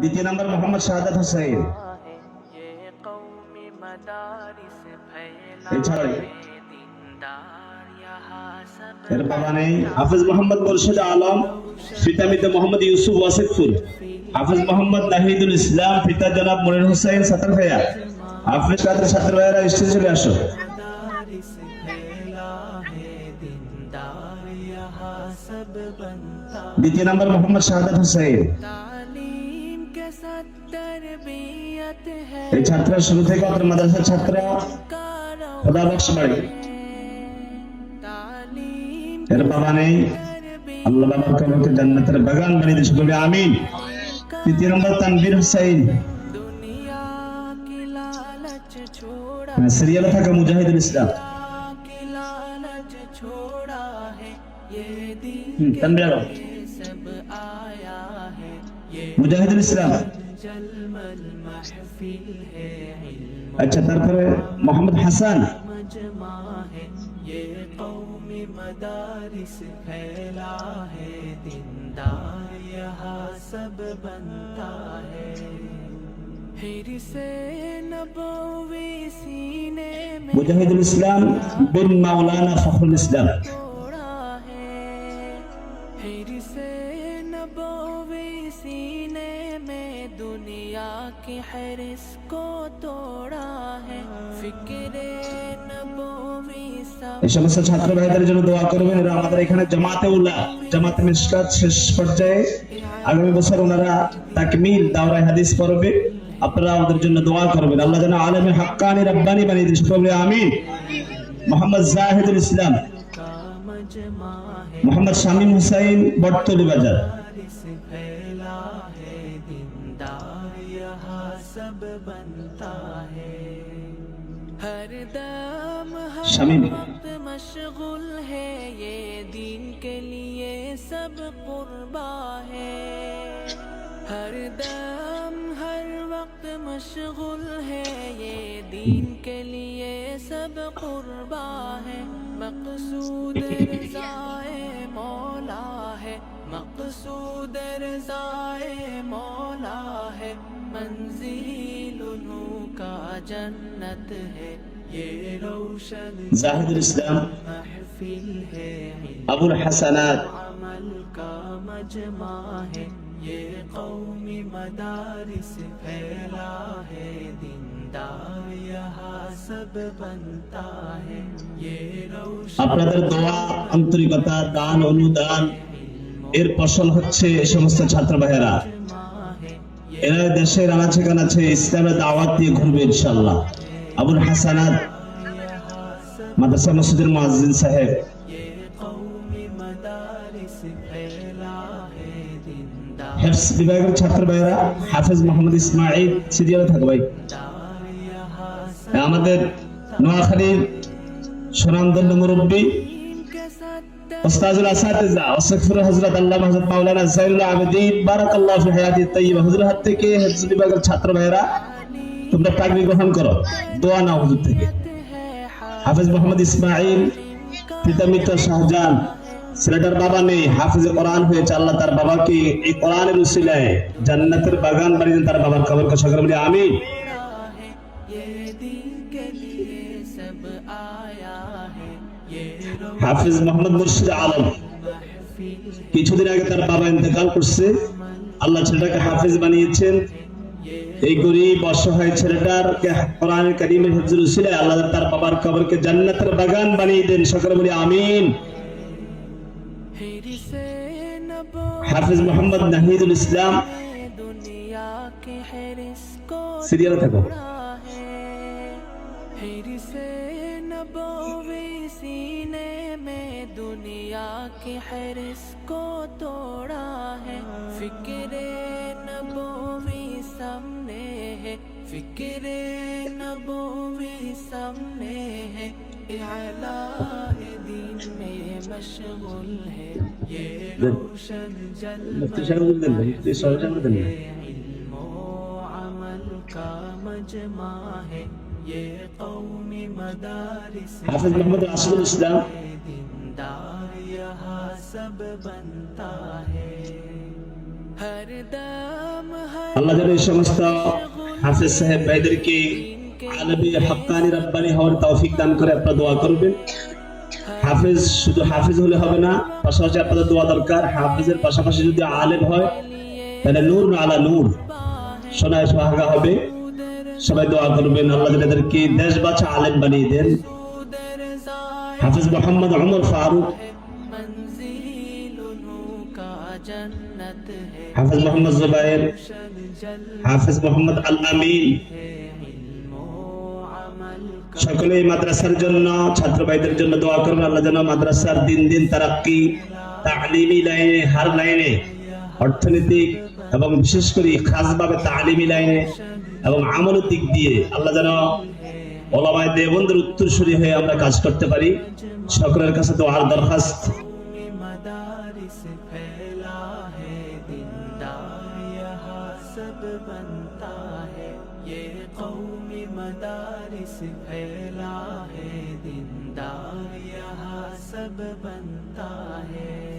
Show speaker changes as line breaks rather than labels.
দ্বিতীয় নম্বর মোহাম্মদ শাহাদাত হোসেন। এর বাবা নেই, হাফিজ মোহাম্মদ আলম মোহাম্মদ ইউসুফ ওয়াসিফপুর। হাফিজ মোহাম্মদ নাহিদুল ইসলাম ফিতা জনাব মনির হুসাইন সাতার ভাইয়া। হাফিজ কাদের সাতার ভাইয়ারা স্টেজে চলে আসো। দ্বিতীয় নাম্বার মোহাম্মদ
শাহাদ হুসাইন
এই ছাত্র শুরু থেকে আপনার মাদ্রাসার ছাত্র। খোদা বক্স বাড়ি। এর বাবা নেই। আল্লাহ বাবার কবরকে জান্নাতের বাগান বানিয়ে দিয়েছে বলে তৃতীয় নম্বর সিরিয়ালে মানে থাকা মুজাহিদুল ইসলাম।
महफिल है इल्म
আচ্ছা তারপরে মোহাম্মদ হাসান
मजमा है ये कौमी मदारिस फैला है दीनदार यहाँ सब बनता है फिर से नबोवी सीने में
মুজাহিদুল ইসলাম বিন মাওলানা ফখরুল ইসলাম
दुनिया की हरिस को तोड़ा है फिक्रे नबोवी सब
এই সমস্ত ছাত্র ভাইদের জন্য দোয়া করবেন এরা আমাদের এখানে জামাতে উল্লাহ জামাতে মিসকাত শেষ পর্যায়ে আগামী বছর ওনারা তাকমিল দাওরাই হাদিস পড়বে আপনারা আমাদের জন্য দোয়া করবেন আল্লাহ যেন আলমে হাক্কানি রব্বানি বানিয়ে দিন সকলে আমিন মোহাম্মদ জাহিদুল ইসলাম
का मजमा है
মোহাম্মদ শামীম হুসাইন বটতলি বাজার
बारिश फैला है दीनदार यहाँ सब बनता है हर दम हर
शामिल।
वक्त मशगुल है ये दीन के लिए सब कुर्बा है हर दम हर वक्त मशगुल है ये दीन के लिए सब कुर्बा है मकसूद रजाए मौला है मकसूद रजाए मौला
জাহিদুল ইসলাম আবুল হাসানাত। আপনাদের দোয়া আন্তরিকতা দান অনুদান এর ফসল হচ্ছে এই সমস্ত ছাত্র ভাইয়েরা এরা দেশের আনাচে কানাচে ইসলামের দাওয়াত দিয়ে ঘুরবে ইনশাল্লাহ আবুল হাসান মাদাসা মসজিদের মহাজিন সাহেব। হাফেজ মোহাম্মদ সিরিয়ালে আমাদের নোয়াখালীর সোনামদন্ড মুরব্বী ওস্তাজুল আসাতিজা ওসফর হযরত আল্লামা হযরত মাওলানা জাইনুল আবেদিন, বারাকাল্লাহু ফি হায়াতি তাইয়্যিবা হুজুর হাত থেকে হেফজ বিভাগের ছাত্র ভাইয়েরা, তোমরা পাগড়ি গ্রহণ করো, দোয়া নাও হুজুর থেকে। হাফেজ মোহাম্মদ ইসমাইল, পিতা মিত্র শাহজাহান, ছেলেটার বাবা নেই হাফিজে কোরআন হয়েছে, আল্লাহ তার বাবাকে এই কোরআনের উসিলায় জান্নাতের বাগান বানিয়ে তার বাবার সকলে বলি আমি হাফিজ মোহাম্মদ মুর্শিদ আলম। কিছুদিন আগে তার বাবা ইন্তকাল করছে। আল্লাহ ছেলেটাকে হাফিজ বানিয়েছেন। এই গরিব, অসহায় ছেলেটার কোরআন কারিমের হেজুর ছিল আল্লাহ তার বাবার কবরকে জান্নাতের বাগান বানিয়ে দেন। সকলে বলি আমিন। হাফিজ মোহাম্মদ নাহিদুল ইসলাম। সিরিয়ালে থাকো।
نبوی سینے میں دنیا کے حرس
کو توڑا ہے۔ فکر
نبوی سامنے ہے۔ فکر نبوی سامنے ہے۔ دین
میں مشغول ہے۔ یہ روشن جل علم و عمل کا مجمع ہے۔ দান করে আপনারা দোয়া করবেন। হাফেজ শুধু হাফেজ হলে হবে না পাশাপাশি আপনাদের দোয়া দরকার। হাফেজের পাশাপাশি যদি আলেম হয় তাহলে নূর না আলা নূর সোনায় সোহাগা হবে। সবাই দোয়া করবেন আল্লাহ যেন এদেরকে দেশ বাছা আলেম বানিয়ে দেন হাফিজ মোহাম্মদ ওমর ফারুক হাফিজ মোহাম্মদ জুবাইর হাফিজ মোহাম্মদ আল আমিন সকলে মাদ্রাসার জন্য ছাত্র ভাইদের জন্য দোয়া করবেন আল্লাহ যেন মাদ্রাসার দিন দিন তারাক্কি তালিমি লাইনে হার লাইনে অর্থনৈতিক এবং বিশেষ করে খাসভাবে তালিমি লাইনে এবং আমলের দিক দিয়ে আল্লাহ যেন ওলামায় দেবন্দের উত্তরসূরি হয়ে আমরা কাজ করতে পারি সকলের কাছে তো আর দরখাস্ত
में मदारिस फैला है दीनदार यहाँ सब बनता है ये कौमी मदारिस फैला है दीनदार यहाँ सब बनता है